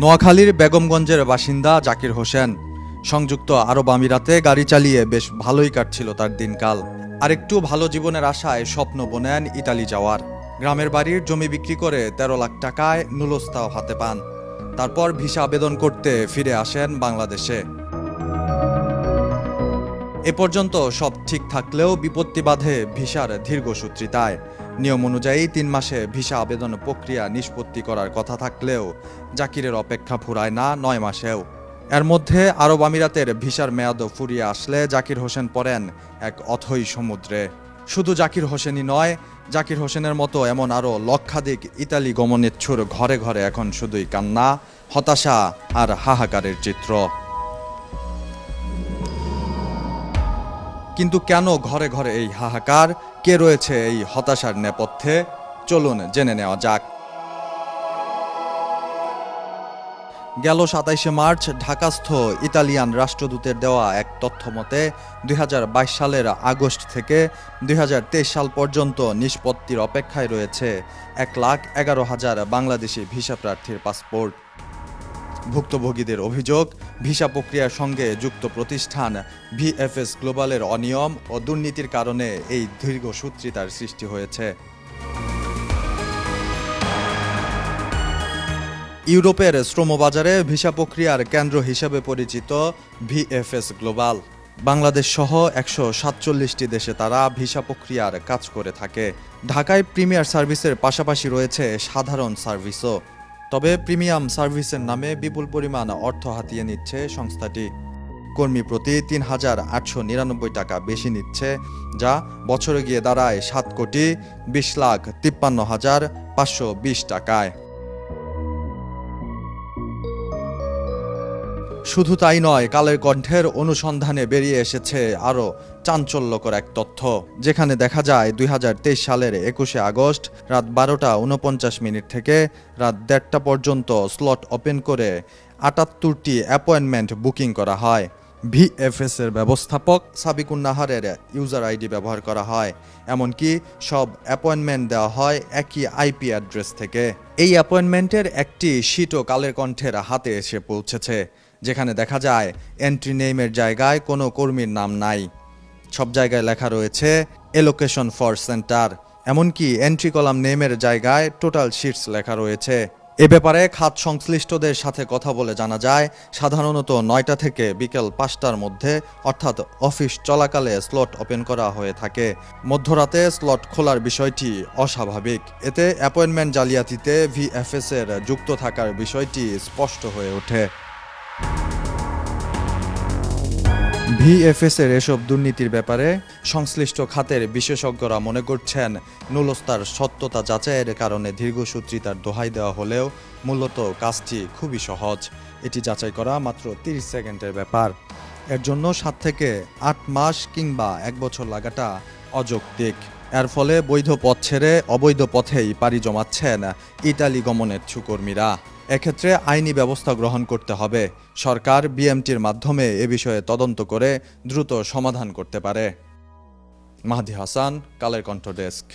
নোয়াখালীর বেগমগঞ্জের বাসিন্দা জাকির হোসেন। সংযুক্ত আরব আমিরাতে গাড়ি চালিয়ে বেশ ভালোই কাটছিল তার দিনকাল। আরেকটু ভালো জীবনের আশায় স্বপ্ন বোনেন ইতালি যাওয়ার। গ্রামের বাড়ির জমি বিক্রি করে তেরো লাখ টাকায় নুলস্তাও হাতে পান। তারপর ভিসা আবেদন করতে ফিরে আসেন বাংলাদেশে। এ পর্যন্ত সব ঠিক থাকলেও বিপত্তি বাধে ভিসার দীর্ঘসূত্রিতায়। নিয়ম অনুযায়ী তিন মাসে ভিসা আবেদন প্রক্রিয়া নিষ্পত্তি করার কথা থাকলেও জাকিরের অপেক্ষা ফুরায় না নয় মাসেও। এর মধ্যে আরব আমিরাতের ভিসার মেয়াদও ফুরিয়ে আসলে জাকির হোসেন পড়েন এক অথই সমুদ্রে। শুধু জাকির হোসেনই নয়, জাকির হোসেনের মতো এমন আরও লক্ষাধিক ইতালি গমনেচ্ছুর ঘরে ঘরে এখন শুধুই কান্না, হতাশা আর হাহাকারের চিত্র। কিন্তু কেন ঘরে ঘরে এই হাহাকার? কে রয়েছে এই হতাশার নেপথ্যে? চলুন জেনে নেওয়া যাক। গেল সাতাইশে মার্চ, ঢাকাস্থ ইতালিয়ান রাষ্ট্রদূতের দেওয়া এক তথ্য মতে, দুই সালের আগস্ট থেকে দুই হাজার তেইশ সাল পর্যন্ত নিষ্পত্তির অপেক্ষায় রয়েছে এক লাখ এগারো হাজার বাংলাদেশি ভিসা প্রার্থীর পাসপোর্ট। ভুক্তভোগীদের অভিযোগ, ভিসা প্রক্রিয়ার সঙ্গে যুক্ত প্রতিষ্ঠান ভিএফএস গ্লোবালের অনিয়ম ও দুর্নীতির কারণে এই দীর্ঘসূত্রিতার সৃষ্টি হয়েছে। ইউরোপের শ্রমবাজারে ভিসা প্রক্রিয়ার কেন্দ্র হিসেবে পরিচিত ভিএফএস গ্লোবাল। বাংলাদেশ সহ একশো সাতচল্লিশটি দেশে তারা ভিসা প্রক্রিয়ার কাজ করে থাকে। ঢাকায় প্রিমিয়ার সার্ভিসের পাশাপাশি রয়েছে সাধারণ সার্ভিসও। তবে প্রিমিয়াম সার্ভিসের নামে বিপুল পরিমাণ অর্থ হাতিয়ে নিচ্ছে সংস্থাটি। কর্মী প্রতি তিন হাজার আটশো নিরানব্বই টাকা বেশি নিচ্ছে, যা বছরে গিয়ে দাঁড়ায় সাত কোটি বিশ লাখ তিপ্পান্ন হাজার পাঁচশো বিশ টাকায়। শুধু তাই নয়, কালের কণ্ঠের অনুসন্ধানে বেরিয়ে এসেছে আরও চাঞ্চল্যকর এক তথ্য, যেখানে দেখা যায় দুই হাজার তেইশ সালের একুশে আগস্ট রাত বারোটা উনপঞ্চাশ মিনিট থেকে রাত দেড়টা পর্যন্ত স্লট ওপেন করে আটাত্তরটি অ্যাপয়েন্টমেন্ট বুকিং করা হয়। ভিএফএস এর ব্যবস্থাপক সাবিকুন নাহারের ইউজার আইডি ব্যবহার করা হয়, এমনকি সব অ্যাপয়েন্টমেন্ট দেওয়া হয় একই আইপি অ্যাড্রেস থেকে। এই অ্যাপয়েন্টমেন্টের একটি শিটও কালের কণ্ঠের হাতে এসে পৌঁছেছে। যেখানে দেখা যায় এন্ট্রি নেইমের জায়গায় কোনো কর্মীর নাম নাই। সব জায়গায় লেখা রয়েছে এলোকেশন ফর সেন্টার এমনকি এন্ট্রি কলাম নেমের জায়গায় টোটাল শিটস লেখা রয়েছে। এ ব্যাপারে খাত সংশ্লিষ্টদের সাথে কথা বলে জানা যায়, সাধারণত নয়টা থেকে বিকেল পাঁচটার মধ্যে, অর্থাৎ অফিস চলাকালে স্লট ওপেন করা হয়ে থাকে। মধ্যরাতে স্লট খোলার বিষয়টি অস্বাভাবিক। এতে অ্যাপয়েন্টমেন্ট জালিয়াতিতে ভিএফএস এর যুক্ত থাকার বিষয়টি স্পষ্ট হয়ে ওঠে। ভিএফএস এর এসব দুর্নীতির ব্যাপারে সংশ্লিষ্ট খাতের বিশেষজ্ঞরা মনে করছেন, নুলস্তার সত্যতা যাচাইয়ের কারণে দীর্ঘসূত্রিতার দোহাই দেওয়া হলেও মূলত কাজটি খুবই সহজ। এটি যাচাই করা মাত্র 30 সেকেন্ডের ব্যাপার। এর জন্য সাত থেকে আট মাস কিংবা এক বছর লাগাটা অযৌক্তিক। এর ফলে বৈধ পথ ছেড়ে অবৈধ পথেই পাড়ি জমাচ্ছেন ইতালি গমনের ছুকর্মীরা এক্ষেত্রে আইনি ব্যবস্থা গ্রহণ করতে হবে। সরকার বিএমটির মাধ্যমে এ বিষয়ে তদন্ত করে দ্রুত সমাধান করতে পারে। মাহাদি হাসান, কালের কণ্ঠ ডেস্ক।